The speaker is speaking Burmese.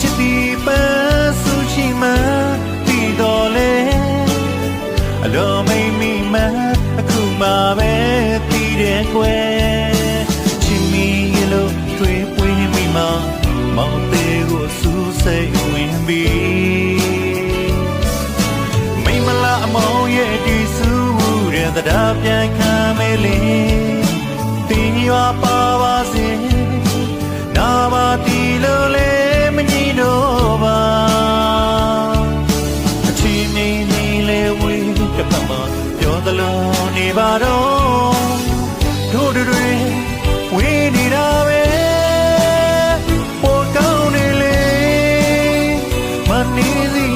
ချစ်တီပန်းဆူချီမှပြီးတော်လေအလိုမိတ်မိမှအခုမှပဲတည်တယ်ကွယ်ချစ်မီလို့တွေ့ပွေးမိမှမောင်သေးကိုစူးစိတ်ဝင်ပြီးမိမလာအမောင်ရဲ့ဒီစုတဲ့တရားပြန်ခံမေးလေ နေပါတော့တို့တွေဝေးနေတာပဲပေါ်ကောင်းနေလေမနေစီ